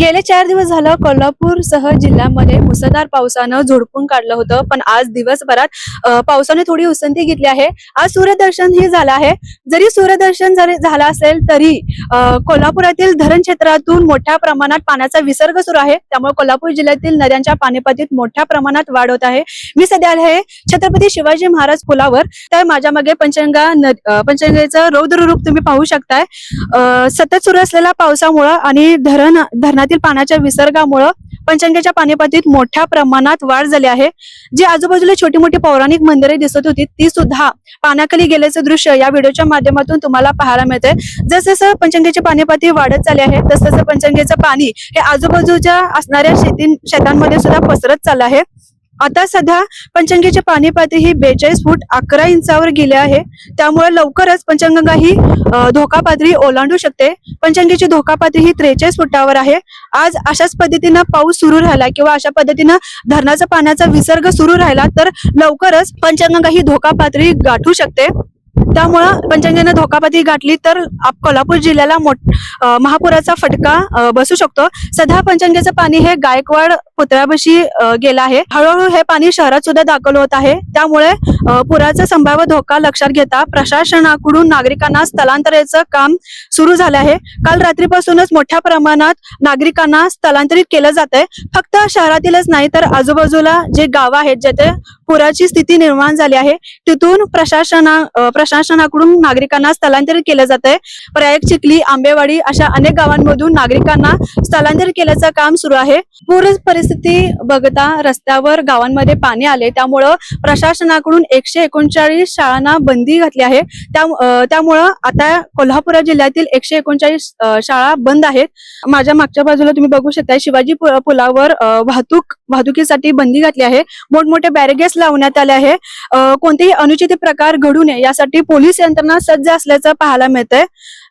गेले चार दिवस झालं कोल्हापूर सह जिल्ह्यामध्ये मुसळधार पावसानं झोडपून काढलं होतं पण आज दिवसभरात पावसाने थोडी उसंती घेतली आहे. आज सूर्यदर्शन ही झालं आहे. जरी सूर्यदर्शन जरी झालं असेल तरी अ, कोल्हापुरातील धरण क्षेत्रातून मोठ्या प्रमाणात पाण्याचा विसर्ग सुरू आहे. त्यामुळे कोल्हापूर जिल्ह्यातील नद्यांच्या पाणीपातीत मोठ्या प्रमाणात वाढ होत आहे. मी सध्या आहे छत्रपती शिवाजी महाराज पुलावर. तर माझ्या मागे पंचगंगा नदी पंचगंगेचं रौद्र रूप तुम्ही पाहू शकताय. अ, सतत सुरू असलेल्या पावसामुळं आणि धरण धरणातील पाण्याच्या विसर्गामुळं पंचगंगेच्या पाणीपातीत मोठ्या प्रमाणात वाढ झाली आहे. जी आजूबाजूला छोटी मोठी पौराणिक मंदिरे दिसत होती ती सुद्धा पाण्याखाली गेल्याचं दृश्य या व्हिडिओच्या माध्यमातून तुम्हाला पाहायला मिळते जसं पंचगंगेची पाणीपाती वाढत चालली आहे तसं पंचगंगेचं पाणी हे आजूबाजूच्या असणाऱ्या शेती शेतांमध्ये सुद्धा पसरत चाललं आहे. आता सध्या पंचगंगेची पाणीपाती ही बेचाळीस फूट अकरा इंचावर गेली आहे. त्यामुळे लवकरच पंचगंगा ही धोका पातळी ओलांडू शकते. पंचगंगेची धोका पातळी ही त्रेचाळीस फुटावर आहे. आज अशाच पद्धतीनं पाऊस सुरू राहिला किंवा अशा पद्धतीनं धरणाचा पाण्याचा विसर्ग सुरू राहिला तर लवकरच पंचगंगा ही धोका पातळी गाठू शकते. त्यामुळं पंचगंगेनं धोकापाती गाठली तर कोल्हापूर जिल्ह्याला मोठ महापुराचा फटका बसू शकतो. सध्या पंचगंगेचं पाणी हे गायकवाड पुतळ्यापाशी गेलं आहे. हळूहळू हे पाणी शहरात सुद्धा दाखल होत आहे. त्यामुळे पुराचा संभाव्य धोका लक्षात घेता प्रशासनाकडून नागरिकांना स्थलांतराचं काम सुरू झालं आहे. काल रात्रीपासूनच मोठ्या प्रमाणात नागरिकांना स्थलांतरित केलं जात आहे फक्त शहरातीलच नाही तर आजूबाजूला जे गावं आहेत जेथे पुराची स्थिती निर्माण झाली आहे. तिथून प्रशासना प्रशासनाकडून नागरिकांना स्थलांतरित केलं जात आहे प्रयाग चिखली आंबेवाडी अशा अनेक गावांमधून नागरिकांना स्थलांतरित केल्याचं काम सुरू आहे. पूर परिस्थिती बघता रस्त्यावर गावांमध्ये पाणी आले. त्यामुळं प्रशासनाकडून एकशे एकोणचाळीस शाळांना बंदी घातली आहे. त्या त्यामुळं आता कोल्हापूर जिल्ह्यातील एकशे एकोणचाळीस शाळा बंद आहेत. माझ्या मागच्या बाजूला तुम्ही बघू शकता शिवाजी पु- पुलावर वाहतूक वाहतुकीसाठी बंदी घातली आहे. मोठमोठे बॅरिगेट्स लावण्यात आले आहे. कोणतेही अनुचित प्रकार घडू नये यासाठी पोलीस यंत्रणा सज्ज असल्याचं पाहायला मिळतंय.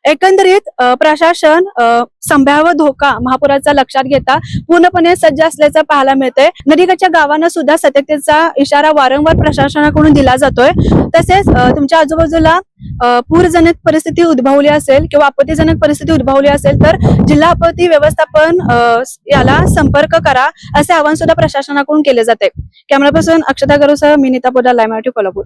एकंदरीत प्रशासन अ, संभाव्य धोका महापुराचा लक्षात घेता पूर्णपणे सज्ज असल्याचं पाहायला मिळतंय. नदीकाठच्या गावांना सुद्धा सतर्कतेचा इशारा वारंवार प्रशासनाकडून दिला जातोय. तसेच तुमच्या आजूबाजूला पूरजनक परिस्थिती उद्भवली असेल किंवा आपत्तीजनक परिस्थिती उद्भवली असेल तर जिल्हा आपत्ती व्यवस्थापन याला संपर्क करा असे आवाहन सुद्धा प्रशासनाकडून केले जाते. कॅमेरा पर्सन अक्षता गरुसह मी नीता पोदार लाय कोल्हापूर.